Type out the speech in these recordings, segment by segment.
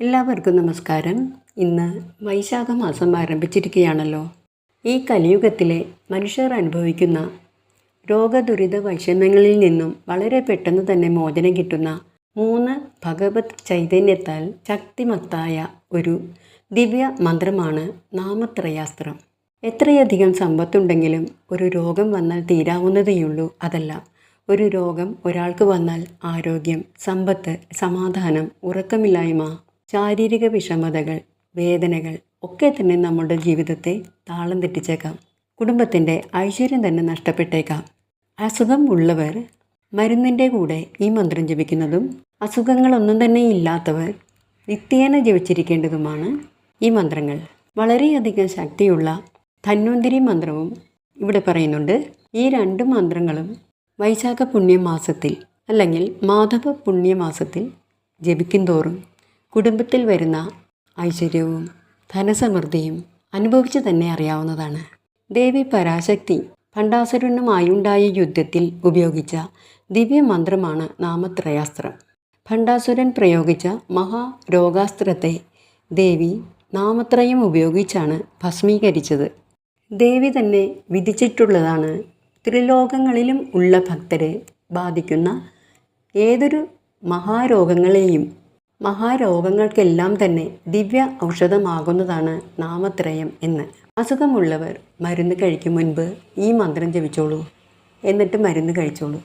എല്ലാവർക്കും നമസ്കാരം. ഇന്ന് വൈശാഖ മാസം ആരംഭിച്ചിരിക്കുകയാണല്ലോ. ഈ കലിയുഗത്തിലെ മനുഷ്യർ അനുഭവിക്കുന്ന രോഗദുരിത വൈഷമ്യങ്ങളിൽ നിന്നും വളരെ പെട്ടെന്ന് തന്നെ മോചനം കിട്ടുന്ന മൂന്ന് ഭഗവത് ചൈതന്യത്താൽ ശക്തിമത്തായ ഒരു ദിവ്യ മന്ത്രമാണ് നാമത്രയാസ്ത്രം. എത്രയധികം സമ്പത്തുണ്ടെങ്കിലും ഒരു രോഗം വന്നാൽ തീരാവുന്നതേയുള്ളൂ അതല്ല ഒരു രോഗം ഒരാൾക്ക് വന്നാൽ ആരോഗ്യം സമ്പത്ത് സമാധാനം ഉറക്കമില്ലായ്മ ശാരീരിക വിഷമതകൾ വേദനകൾ ഒക്കെ തന്നെ നമ്മുടെ ജീവിതത്തെ താളം തെറ്റിച്ചേക്കാം. കുടുംബത്തിന്റെ ഐശ്വര്യം തന്നെ നഷ്ടപ്പെട്ടേക്കാം. അസുഖം ഉള്ളവർ മരുന്നിന്റെ കൂടെ ഈ മന്ത്രം ജപിക്കുന്നതും അസുഖങ്ങളൊന്നും തന്നെ ഇല്ലാത്തവർ നിത്യേന ജപിച്ചിരിക്കേണ്ടതുമാണ് ഈ മന്ത്രങ്ങൾ. വളരെയധികം ശക്തിയുള്ള ധന്വന്തിരി മന്ത്രവും ഇവിടെ പറയുന്നുണ്ട്. ഈ രണ്ട് മന്ത്രങ്ങളും വൈശാഖ പുണ്യമാസത്തിൽ അല്ലെങ്കിൽ മാധവ പുണ്യമാസത്തിൽ ജപിക്കും തോറും കുടുംബത്തിൽ വരുന്ന ഐശ്വര്യവും ധനസമൃദ്ധിയും അനുഭവിച്ചു തന്നെ അറിയാവുന്നതാണ്. ദേവി പരാശക്തി ഭണ്ഡാസുരനുമായുണ്ടായ യുദ്ധത്തിൽ ഉപയോഗിച്ച ദിവ്യമന്ത്രമാണ് നാമത്രയാസ്ത്രം. ഭണ്ഡാസുരൻ പ്രയോഗിച്ച മഹാരോഗാസ്ത്രത്തെ ദേവി നാമത്രയം ഉപയോഗിച്ചാണ് ഭസ്മീകരിച്ചത്. ദേവി തന്നെ വിധിച്ചിട്ടുള്ളതാണ് ത്രിലോകങ്ങളിലും ഉള്ള ഭക്തരെ ബാധിക്കുന്ന ഏതൊരു മഹാരോഗങ്ങളെയും മഹാരോഗങ്ങൾക്കെല്ലാം തന്നെ ദിവ്യ ഔഷധമാകുന്നതാണ് നാമത്രയം എന്ന്. അസുഖമുള്ളവർ മരുന്ന് കഴിക്കും മുൻപ് ഈ മന്ത്രം ജപിച്ചോളൂ. എന്നിട്ട് മരുന്ന് കഴിച്ചോളൂ.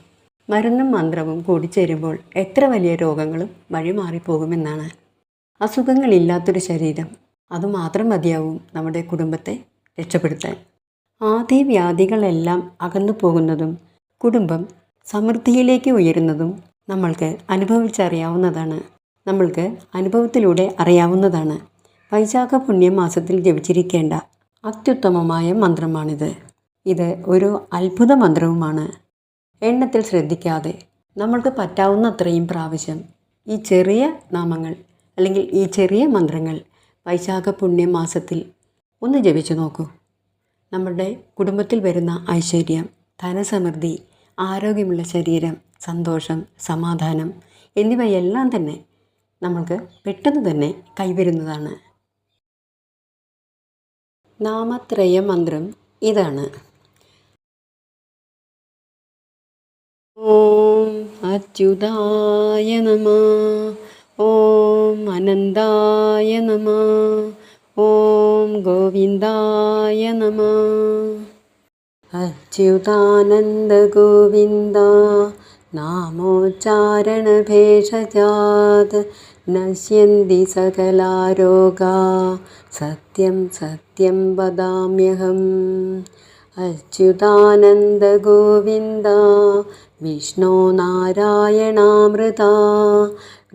മരുന്നും മന്ത്രവും കൂടിച്ചേരുമ്പോൾ എത്ര വലിയ രോഗങ്ങളും വഴിമാറിപ്പോകുമെന്നാണ്. അസുഖങ്ങളില്ലാത്തൊരു ശരീരം അതുമാത്രം മതിയാവും നമ്മുടെ കുടുംബത്തെ രക്ഷപ്പെടുത്താൻ. ആദ്യ വ്യാധികളെല്ലാം അകന്നു പോകുന്നതും കുടുംബം സമൃദ്ധിയിലേക്ക് ഉയരുന്നതും നമ്മൾക്ക് അനുഭവിച്ചറിയാവുന്നതാണ്. നമ്മൾക്ക് അനുഭവത്തിലൂടെ അറിയാവുന്നതാണ്. വൈശാഖ പുണ്യം മാസത്തിൽ ജപിച്ചിരിക്കേണ്ട അത്യുത്തമമായ മന്ത്രമാണിത്. ഇത് ഒരു അത്ഭുത മന്ത്രവുമാണ്. എണ്ണത്തിൽ ശ്രദ്ധിക്കാതെ നമ്മൾക്ക് പറ്റാവുന്നത്രയും പ്രാവശ്യം ഈ ചെറിയ നാമങ്ങൾ അല്ലെങ്കിൽ ഈ ചെറിയ മന്ത്രങ്ങൾ വൈശാഖ പുണ്യമാസത്തിൽ ഒന്ന് ജപിച്ചു നോക്കൂ. നമ്മുടെ കുടുംബത്തിൽ വരുന്ന ഐശ്വര്യം ധനസമൃദ്ധി ആരോഗ്യമുള്ള ശരീരം സന്തോഷം സമാധാനം എന്നിവയെല്ലാം തന്നെ നമ്മൾക്ക് പെട്ടെന്ന് തന്നെ കൈവരുന്നതാണ്. നാമത്രയ മന്ത്രം ഇതാണ്. ഓം അച്യുതായ നമ ഓം അനന്തായ നമ ഓം ഗോവിന്ദായ നമ. അച്യുതാനന്ദ ഗോവിന്ദ നാമോച്ചാരണഭേഷജാത് നശ്യന്തി സകലാരോഗാ. സത്യം സത്യം വദാമ്യഹം. അച്യുതാനന്ദ ഗോവിന്ദ വിഷ്ണോ നാരായണാമൃത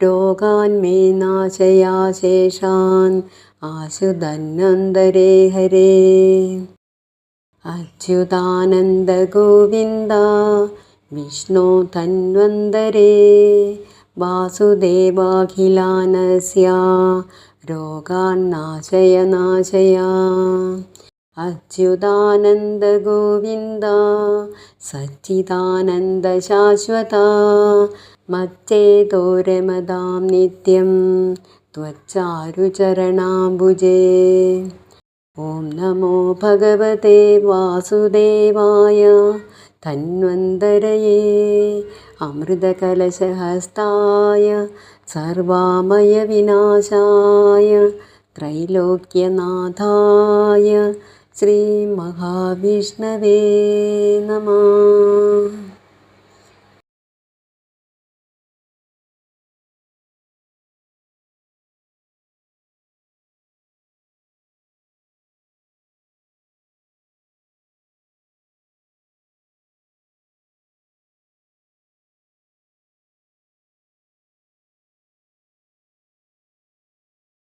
രോഗാൻ മേ നാശയാശേഷാൻ ആശുധന്വന്തരേ ഹരേ. विष्णो धन्वन्तरे वासुदेवाखिलानस्या रोगान्नाशयनाशया। अच्युदानन्दगोविन्द सच्चिदानन्दशाश्वता मत्सेतोरमदां नित्यं त्वच्चारुचरणाम्बुजे। ॐ नमो भगवते वासुदेवाय തന്വന്തരയേ അമൃതകലശഹസ്തായ സർവാമയ വിനാശായ ത്രൈലോക്യനാഥായ ശ്രീ മഹാവിഷ്ണവേ നമ.